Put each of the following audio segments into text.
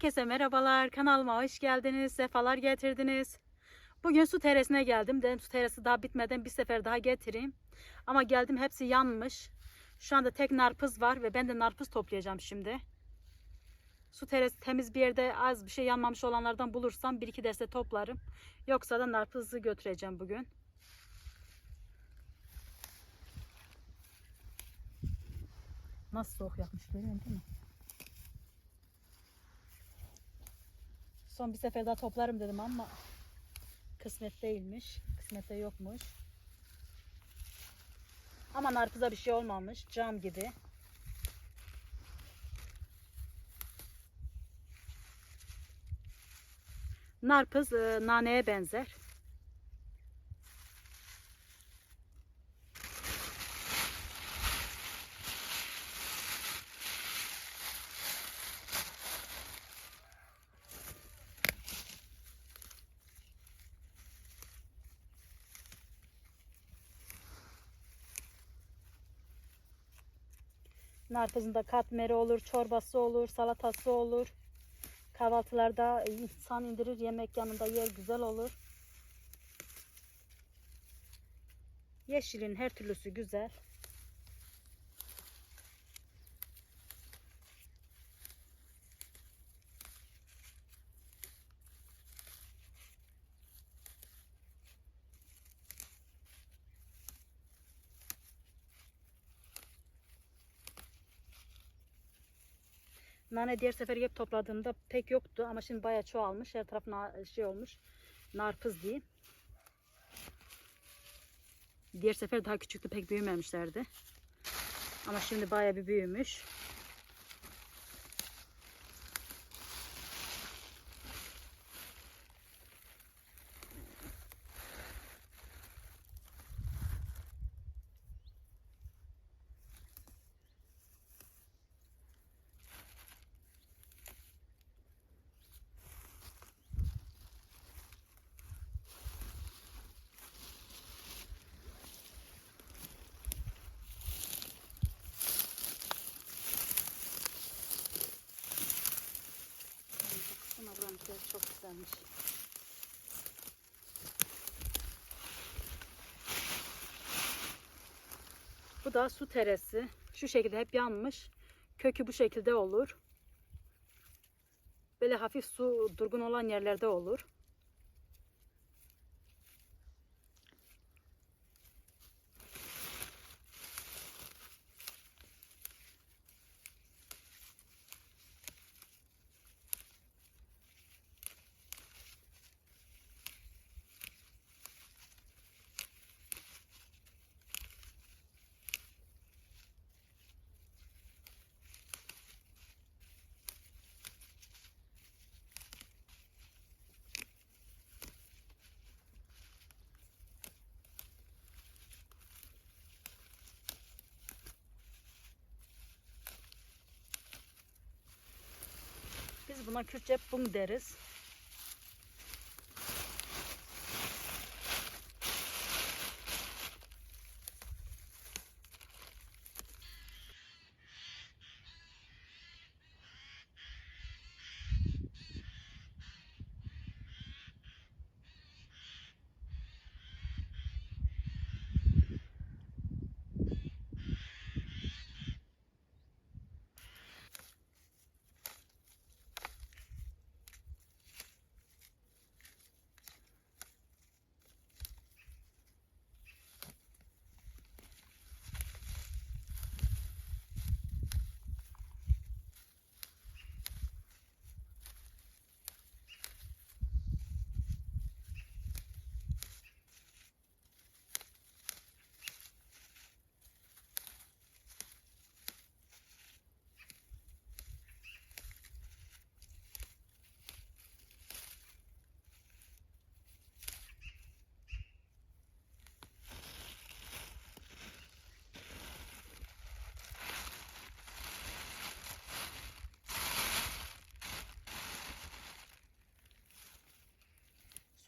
Herkese merhabalar. Kanalıma hoş geldiniz. Sefalar getirdiniz. Bugün su teresine geldim. Dedim su teresi daha bitmeden bir sefer daha getireyim. Ama geldim hepsi yanmış. Şu anda tek narpız var ve ben de narpız toplayacağım şimdi. Su teresi temiz bir yerde az bir şey yanmamış olanlardan bulursam bir iki deste toplarım. Yoksa da narpızı götüreceğim bugün. Nasıl soğuk yapmış görüyorsun değil mi? Son bir sefer daha toplarım dedim ama kısmet değilmiş. Kısmette yokmuş. Ama narpıza bir şey olmamış. Cam gibi. Narpız e, naneye benzer. Narpızın da katmeri olur, çorbası olur, salatası olur. Kahvaltılarda insan indirir, yemek yanında yer güzel olur. Yeşilin her türlüsü güzel. Nane diğer sefer hep topladığımda pek yoktu ama şimdi bayağı çoğalmış. Her taraf şey olmuş. Narpız diyeyim. Diğer sefer daha küçüktü pek büyümemişlerdi. Ama şimdi bayağı bir büyümüş. Ama buranın içerisi çok güzelmiş. Bu da su teresi. Şu şekilde hep yanmış. Kökü bu şekilde olur. Böyle hafif su durgun olan yerlerde olur. Buna Kürtçe bung deriz.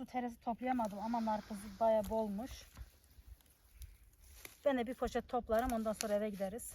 Su teresi toplayamadım ama narpızı bayağı bolmuş. Ben de bir poşet toplarım ondan sonra eve gideriz.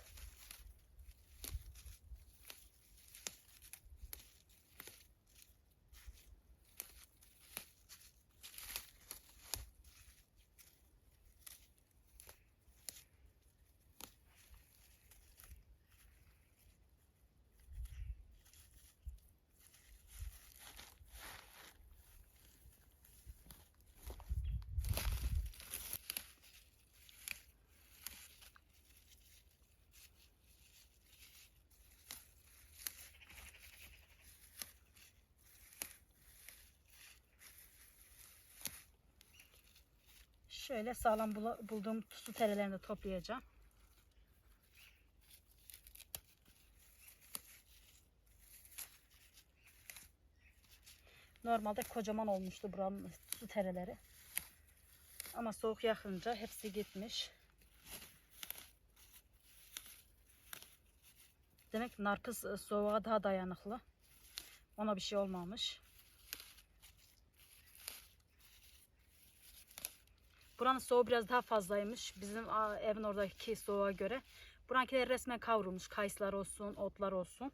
Şöyle sağlam bulduğum su terelerini toplayacağım. Normalde kocaman olmuştu buranın su tereleri. Ama soğuk yakınca hepsi gitmiş. Demek narpız e, soğuğa daha dayanıklı. Ona bir şey olmamış. Buranın soğuğu biraz daha fazlaymış. Bizim evin oradaki soğuğa göre. Buranınkiler resmen kavrulmuş. Kayısılar olsun, otlar olsun.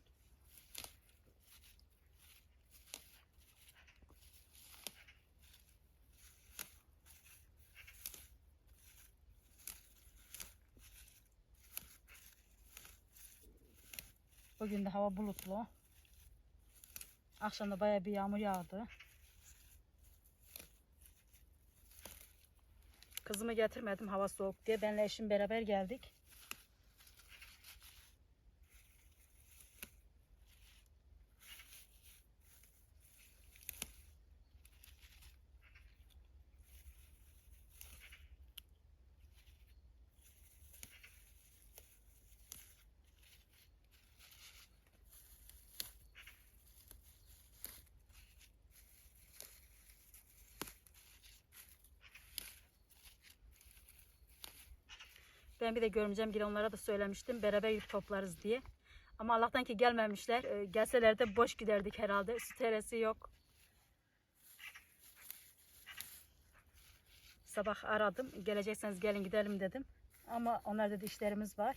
Bugün de hava bulutlu. Akşamda baya bir yağmur yağdı. Kızımı getirmedim hava soğuk diye. Benle eşim beraber geldik. Ben bir de gibi onlara da söylemiştim. Beraber yük toplarız diye. Ama Allah'tan ki gelmemişler. Ee, gelseler de boş giderdik herhalde. Su teresi yok. Sabah aradım. Gelecekseniz gelin gidelim dedim. Ama onlar dedi işlerimiz var.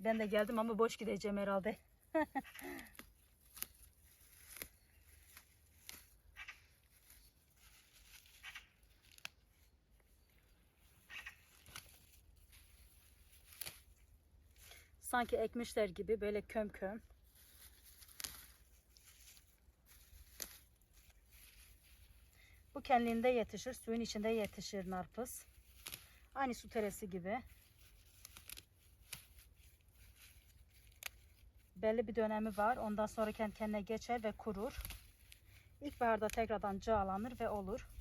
Ben de geldim ama boş gideceğim herhalde. Sanki ekmişler gibi böyle köm köm. Bu kendiliğinde yetişir. Suyun içinde yetişir narpız. Aynı su teresi gibi. Belli bir dönemi var. Ondan sonra kendi kendine geçer ve kurur. İlkbaharda tekrardan cağlanır ve olur.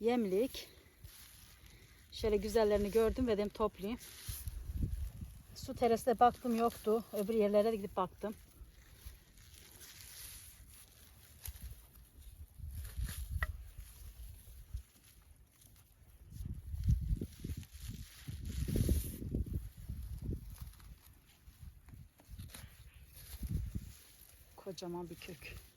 Yemlik. Şöyle güzellerini gördüm ve dedim toplayayım. Su terasına baktım yoktu. Öbür yerlere de gidip baktım. Kocaman bir kök.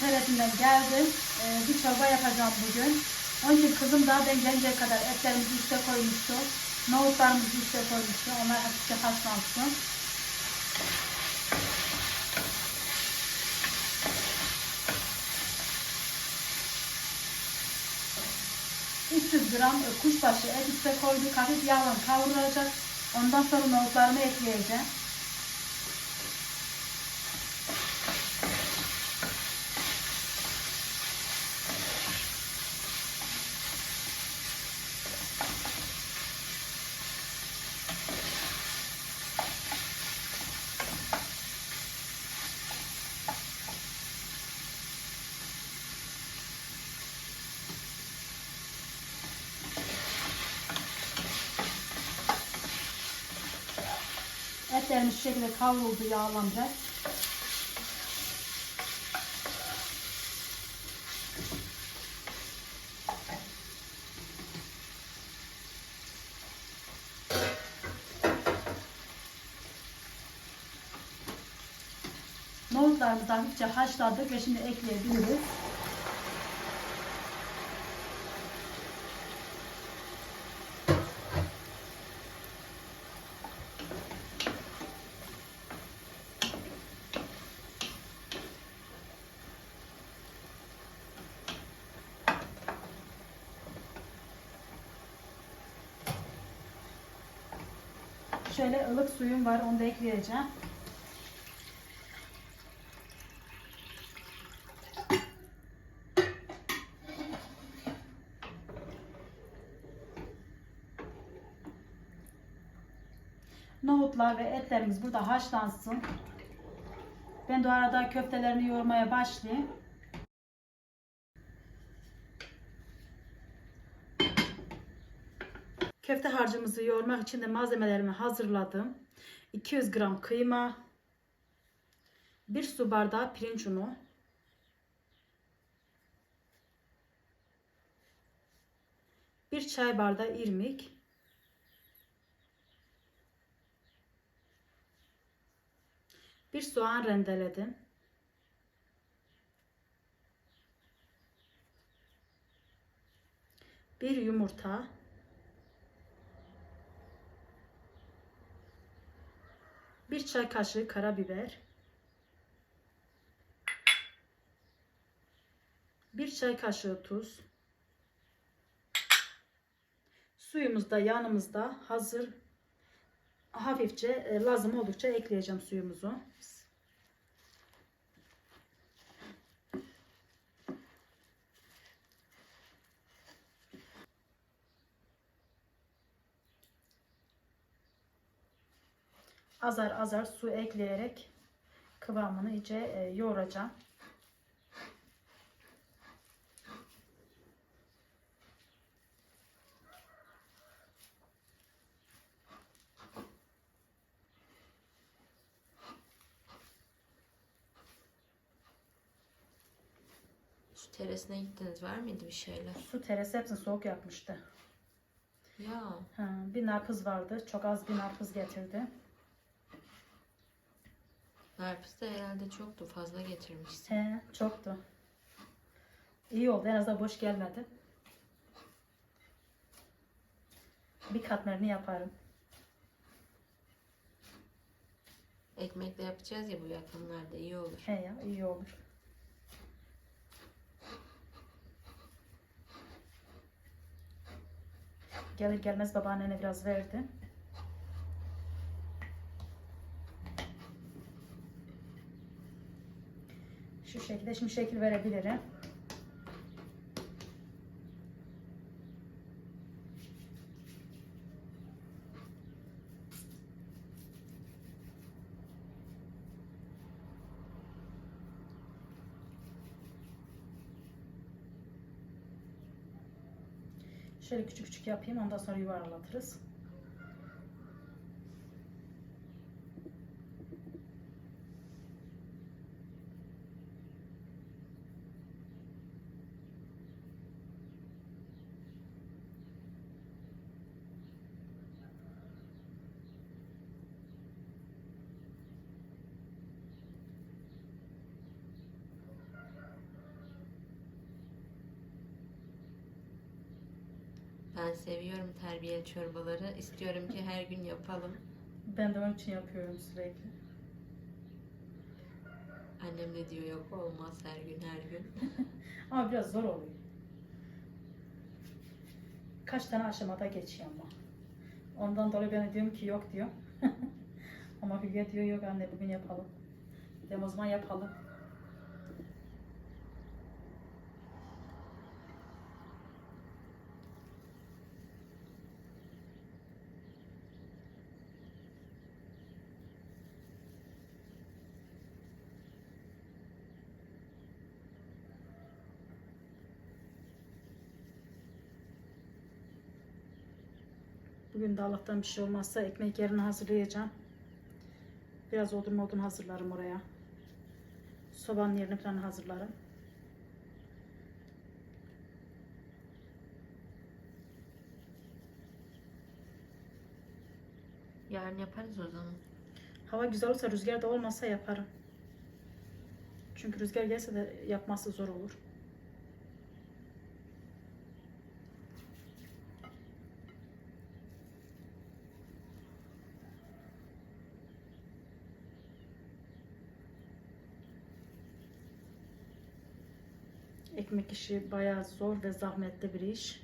Teresinden geldim. Ee, bir çorba yapacağım bugün. Onun için kızım daha ben gelinceye kadar etlerimizi üste koymuştu. Nohutlarımızı üste koymuştu. Onlar hafifçe haşlansın. ...300 gram kuşbaşı et üste koyduk. Hafif yağla kavrulacak. Ondan sonra nohutlarımı ekleyeceğim. Şu şekilde kavruldu yağlanacak. Nohutlarımızı hafifçe haşladık ve şimdi ekleyebiliriz. Şöyle ılık suyum var onu da ekleyeceğim. Nohutlar ve etlerimiz burada haşlansın. Ben de arada köftelerini yoğurmaya başlayayım. Köfte harcımızı yoğurmak için de malzemelerimi hazırladım. 200 gram kıyma, 1 su bardağı pirinç unu, bir çay bardağı irmik, bir soğan rendeledim. Bir yumurta, Bir çay kaşığı karabiber. Bir çay kaşığı tuz. Suyumuz da yanımızda hazır. Hafifçe e, lazım oldukça ekleyeceğim suyumuzu. Azar azar su ekleyerek kıvamını iyice e, yoğuracağım. Su teresine gittiniz var mıydı bir şeyler? Su teresi hepsini soğuk yapmıştı. Ya Ha, bir narpız vardı. Çok az bir narpız getirdi. Narpız da herhalde çoktu fazla getirmişsin. He, çoktu. İyi oldu. En azından boş gelmedi. Bir katmerini yaparım. Ekmekle yapacağız ya bu yakınlarda iyi olur. He ya iyi olur. Gelir gelmez babaannene biraz verdi. Şekilde şimdi şekil verebilirim. Şöyle küçük küçük yapayım ondan sonra yuvarlatırız. Ben seviyorum terbiyeli çorbaları. İstiyorum ki her gün yapalım. Ben de onun için yapıyorum sürekli. Annem de diyor yok olmaz her gün her gün. Ama biraz zor oluyor. Kaç tane aşamada geçiyor ama. Ondan dolayı ben de diyorum ki yok diyor. ama Hülya diyor yok anne bugün yapalım. Dedim o zaman yapalım. Bugün de Allah'tan bir şey olmazsa ekmek yerini hazırlayacağım. Biraz odun modun hazırlarım oraya. Sobanın yerini falan hazırlarım. Yarın yaparız o zaman. Hava güzel olsa rüzgar da olmasa yaparım. Çünkü rüzgar gelse de yapması zor olur. Ekmek işi bayağı zor ve zahmetli bir iş.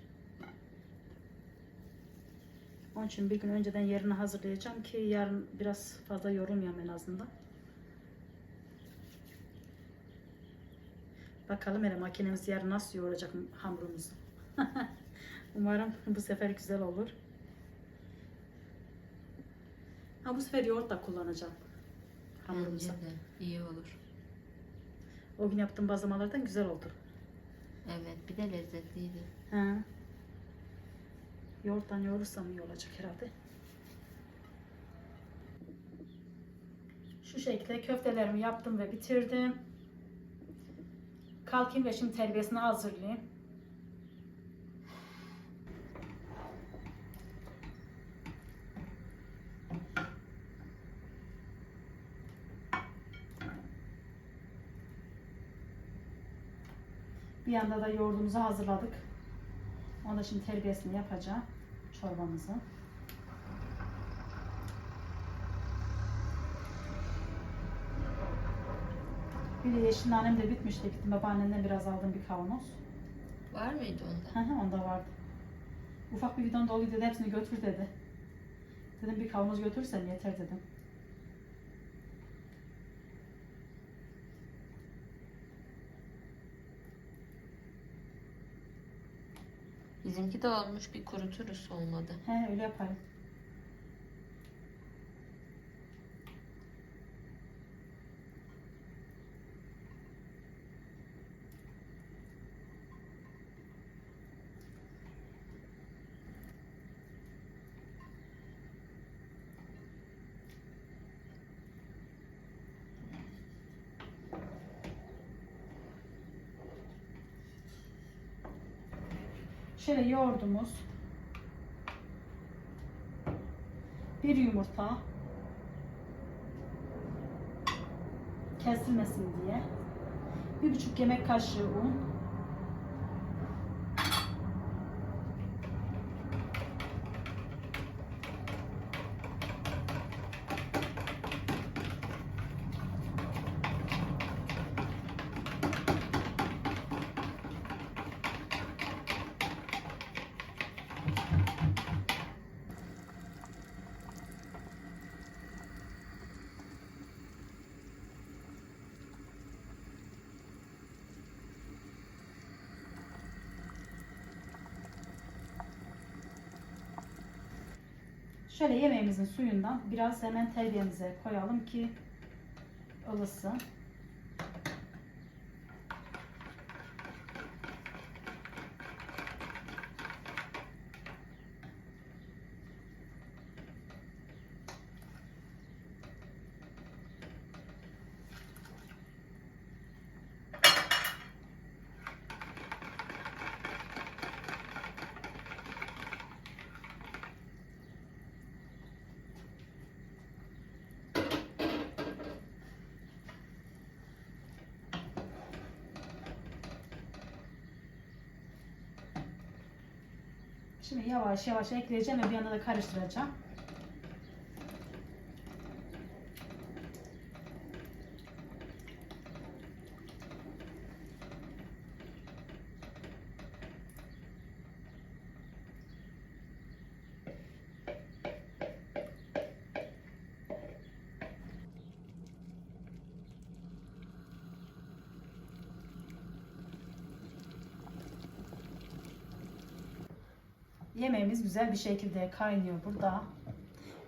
Onun için bir gün önceden yerini hazırlayacağım ki yarın biraz fazla yorulmayayım en azından. Bakalım hele makinemiz yarın nasıl yoğuracak hamurumuzu. Umarım bu sefer güzel olur. Ha bu sefer yoğurt da kullanacağım Bence hamurumuza. de iyi olur. O gün yaptığım bazlamalardan güzel oldu. Evet bir de lezzetliydi. Ha. Yoğurttan yoğurursam iyi olacak herhalde. Şu şekilde köftelerimi yaptım ve bitirdim. Kalkayım ve şimdi terbiyesini hazırlayayım. Bir yanda da yoğurdumuzu hazırladık. Onu da şimdi terbiyesini yapacağım. Çorbamızı. Bir de yeşil nanem de bitmişti. Gittim babaannemden biraz aldım bir kavanoz. Var mıydı onda? Hı onda vardı. Ufak bir bidon doluydu dedi hepsini götür dedi. Dedim bir kavanoz götürsen yeter dedim. Bizimki de olmuş bir kuruturuz olmadı. He öyle yaparım. Şöyle yoğurdumuz. Bir yumurta. Kesilmesin diye. Bir buçuk yemek kaşığı un. Şöyle yemeğimizin suyundan biraz hemen terbiyemize koyalım ki ılısın. Şimdi yavaş yavaş ekleyeceğim ve bir yandan da karıştıracağım. Yemeğimiz güzel bir şekilde kaynıyor burada.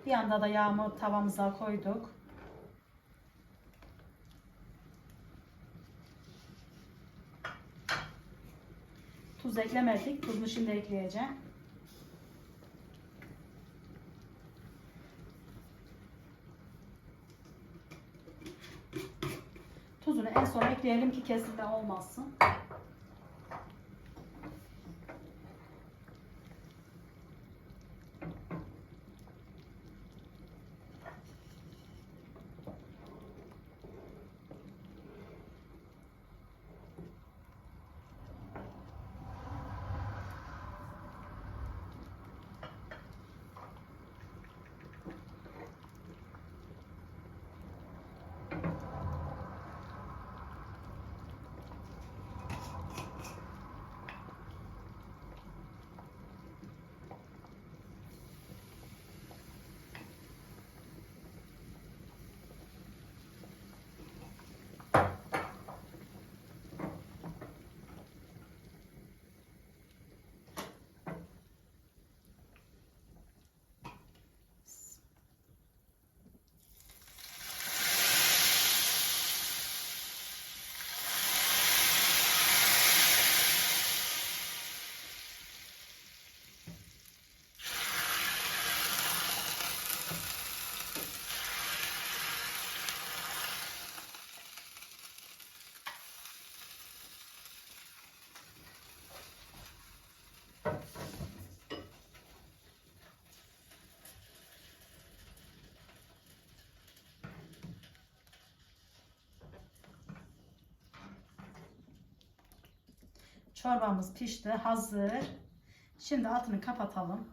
Bir yanda da yağımı tavamıza koyduk. Tuz eklemedik. Tuzunu şimdi ekleyeceğim. Tuzunu en son ekleyelim ki kesilme olmasın. Çorbamız pişti, hazır. Şimdi altını kapatalım.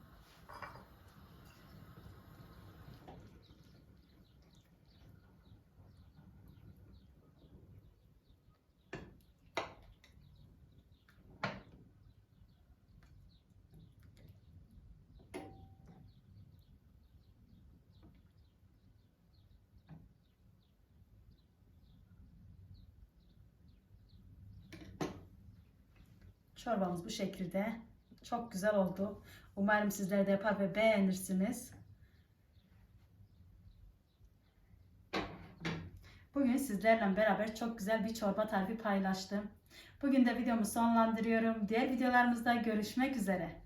Çorbamız bu şekilde. Çok güzel oldu. Umarım sizler de yapar ve beğenirsiniz. Bugün sizlerle beraber çok güzel bir çorba tarifi paylaştım. Bugün de videomu sonlandırıyorum. Diğer videolarımızda görüşmek üzere.